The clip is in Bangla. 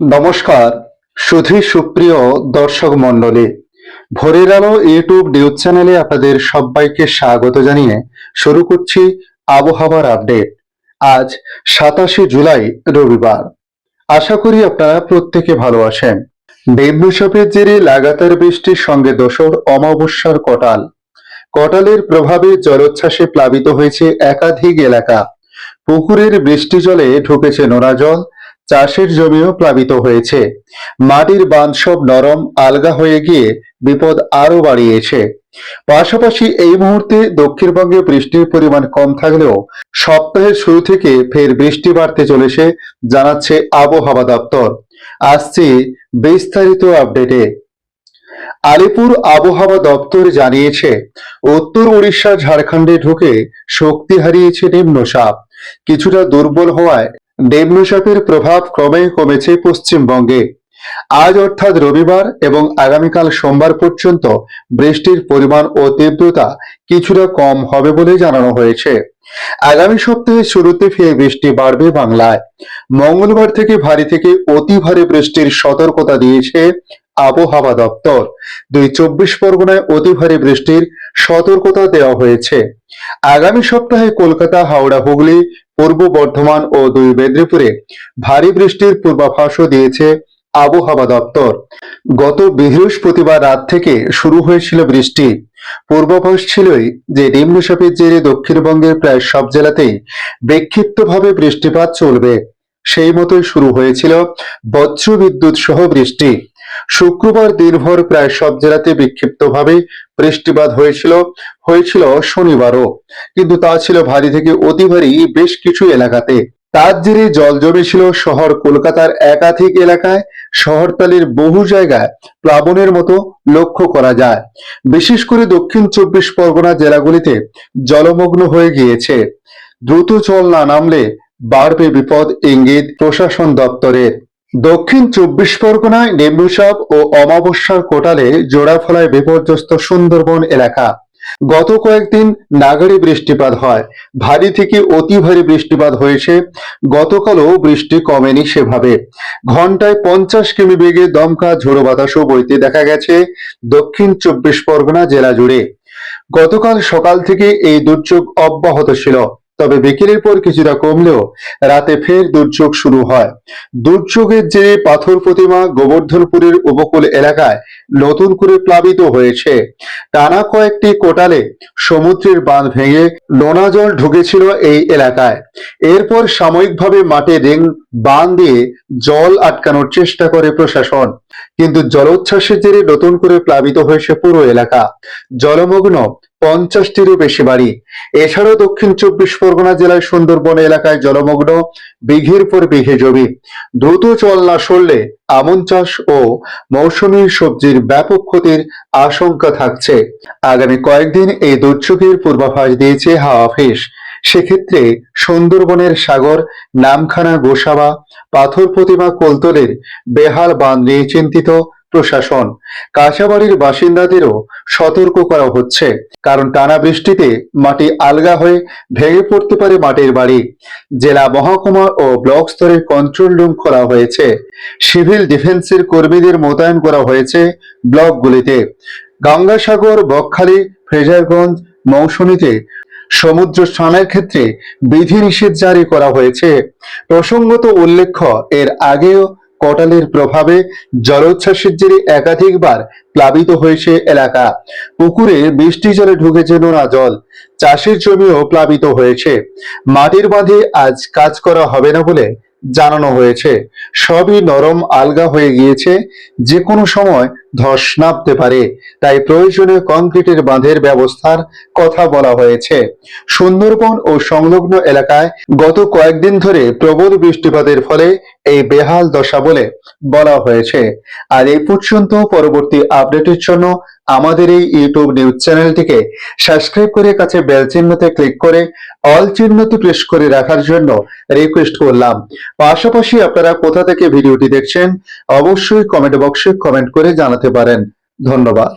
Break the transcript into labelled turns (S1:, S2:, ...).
S1: নমস্কার, সুধী সুপ্রিয় দর্শক মণ্ডলী। ভোরের আলো ইউটিউব নিউজ চ্যানেলে আপনাদের সবাইকে স্বাগত জানিয়ে শুরু করছি আবহাওয়ার আপডেট। আজ সাতাশে জুলাই, রবিবার। আশা করি আপনারা প্রত্যেকে ভালো আছেন। নিম্নচাপের জেরে লাগাতার বৃষ্টির সঙ্গে দোসর অমাবস্যার কটাল। কটালের প্রভাবে জলোচ্ছ্বাসে প্লাবিত হয়েছে একাধিক এলাকা। পুকুরের বৃষ্টি জলে ঢুকেছে নোনা জল চাষের জমিও প্লাবিত হয়েছে। মাটির বাঁধ সব নরম, আলগা হয়ে গিয়ে বিপদ আরও বাড়িয়েছে। পাশাপাশি এই মুহূর্তে দক্ষিণবঙ্গে বৃষ্টির পরিমাণ কম থাকলেও সপ্তাহের শুরু থেকে ফের বৃষ্টি বাড়তে চলেছে জানাচ্ছে আবহাওয়া দপ্তর। আসছে বিস্তারিত আপডেটে। আলিপুর আবহাওয়া দপ্তর জানিয়েছে, উত্তর উড়িষ্যা ঝাড়খণ্ডে ঢুকে শক্তি হারিয়েছে নিম্নচাপ। কিছুটা দুর্বল হওয়ায় নিম্নচাপের প্রভাব ক্রমে কমেছে পশ্চিমবঙ্গে। আজ অর্থাৎ রবিবার এবং আগামীকাল সোমবার পর্যন্ত বৃষ্টির পরিমাণ ও তীব্রতা কিছুটা কম হবে বলে জানানো হয়েছে। আগামী সপ্তাহের শুরুতে ফের বৃষ্টি বাড়বে বাংলায়। মঙ্গলবার থেকে ভারী থেকে অতি ভারী বৃষ্টির সতর্কতা দিয়েছে আবহাওয়া দপ্তর। দুই চব্বিশ পরগনায় অতি ভারী বৃষ্টির সতর্কতা দেওয়া হয়েছে। আগামী সপ্তাহে কলকাতা, হাওড়া, হুগলি পূর্ব বর্ধমান ও দুই মেদিনীপুরে ভারী বৃষ্টির পূর্বাভাসও দিয়েছে আবহাওয়া দপ্তর। গত বৃহস্পতিবার রাত থেকে শুরু হয়েছিল বৃষ্টি। পূর্বাভাস ছিলই যে নিম্নচাপের জেরে দক্ষিণবঙ্গের প্রায় সব জেলাতেই বিক্ষিপ্তভাবে বৃষ্টিপাত চলবে। সেই মতোই শুরু হয়েছিল বজ্র বিদ্যুৎ সহ বৃষ্টি। শুক্রবার দিনভর প্রায় সব জেলাতে বিক্ষিপ্তভাবে বৃষ্টিপাত হয়েছিল হয়েছিল শনিবারও। কিন্তু তা ছিল ভারী থেকে অতি ভারী বেশ কিছু এলাকাতে। তার জেরে জল জমেছিল শহর কলকাতার একাধিক এলাকায়, শহরতলির বহু জায়গায়, প্লাবনের মতো লক্ষ্য করা যায়। বিশেষ করে দক্ষিণ চব্বিশ পরগনা জেলাগুলিতে জলমগ্ন হয়ে গিয়েছে। দ্রুত জল না নামলে বাড়বে বিপদ, ইঙ্গিত প্রশাসন দপ্তরের। দক্ষিণ চব্বিশ পরগনায় নিম্নচাপ ও অমাবস্যার কোটালে জোড়া ফলায় বিপর্যস্ত সুন্দরবন এলাকা। গত কয়েকদিন নাগাড়ি বৃষ্টিপাত হয়। ভারী থেকে অতি ভারী বৃষ্টিপাত হয়েছে। গতকালও বৃষ্টি কমেনি সেভাবে। ঘন্টায় পঞ্চাশ কিমি বেগে দমকা ঝোড়ো বাতাসও বইতে দেখা গেছে দক্ষিণ চব্বিশ পরগনা জেলা জুড়ে। গতকাল সকাল থেকে এই দুর্যোগ অব্যাহত ছিল। তবে বিকেলের পর কিছুটা কমলেও রাতে ফের দুর্যোগ শুরু হয়। দুর্যোগের জেরে পাথর প্রতিমা গোবর্ধনপুরের উপকূল এলাকায় নতুন করে প্লাবিত হয়েছে। টানা কয়েকটি কোটালে সমুদ্রের বাঁধ ভেঙে নোনা জল ঢুকেছিল এই এলাকায়। এরপর সাময়িকভাবে মাঠে রিং বাঁধ দিয়ে জল আটকানোর চেষ্টা করে প্রশাসন। কিন্তু জলোচ্ছ্বাসের জেরে নতুন করে প্লাবিত হয়েছে পুরো এলাকা। জলমগ্ন পঞ্চাশটিরও বেশি বাড়ি। এছাড়াও দক্ষিণ চব্বিশ পরগনা জেলার সুন্দরবন এলাকায় জলমগ্ন, বিঘের পর বিঘে জমি। দ্রুত জল না সরলে আমন চাষ ও মৌসুমী সবজির ব্যাপক ক্ষতির আশঙ্কা থাকছে। আগামী কয়েকদিন এই দুর্যোগের পূর্বাভাস দিয়েছে হাওয়া অফিস। সেক্ষেত্রে সুন্দরবনের সাগর, নামখানা গোসাবা, পাথর প্রতিমা, কোলতলের বেহাল বাঁধ নিয়ে চিন্তিত প্রশাসন। কাঁচাবাড়ির বাসিন্দাদেরও সতর্ক করা হচ্ছে, কারণ টানা বৃষ্টিতে মাটি আলগা হয়ে ভেঙে পড়তে পারে মাটির বাড়ি। জেলা মহকুমা ও ব্লক স্তরে কন্ট্রোল রুম খোলা হয়েছে। সিভিল ডিফেন্সের কর্মীদের মোতায়েন করা হয়েছে ব্লকগুলিতে। গঙ্গাসাগর, বকখালি, ফ্রেজারগঞ্জ, মৌসুমীতে সমুদ্র স্নানের ক্ষেত্রে বিধিনিষেধ জারি করা হয়েছে। প্রসঙ্গত উল্লেখ্য, এর আগেও কটালের প্রভাবে জলোচ্ছ্বাসের জেরে একাধিকবার প্লাবিত হয়েছে এলাকা। পুকুরে বৃষ্টি জলে ঢুকেছে নোনা জল। চাষের জমিও প্লাবিত হয়েছে। মাটির বাঁধে আজ কাজ করা হবে না বলে জানানো হয়েছে। সবই নরম আলগা হয়ে গিয়েছে। যে কোনো সময় ধস নামতে পারে। তাই প্রয়োজনীয় কংক্রিটের বাঁধের ব্যবস্থার কথা বলা হয়েছে। সুন্দরবন ও সংলগ্ন এলাকায় গত কয়েকদিন ধরে প্রবল বৃষ্টিপাতের ফলে এই বেহাল দশা বলে বলা হয়েছে। আর এই পর্যন্ত পরবর্তী আপডেটের জন্য আমাদের এই ইউটিউব নিউজ চ্যানেলটিকে সাবস্ক্রাইব করে কাছে বেল চিহ্নতে ক্লিক করে অল চিহ্নতে প্রেস করে রাখার জন্য রিকোয়েস্ট করলাম। পাশাপাশি আপনারা কোথা থেকে ভিডিওটি দেখছেন, অবশ্যই কমেন্ট বক্সে কমেন্ট করে জানাতে পারেন। ধন্যবাদ।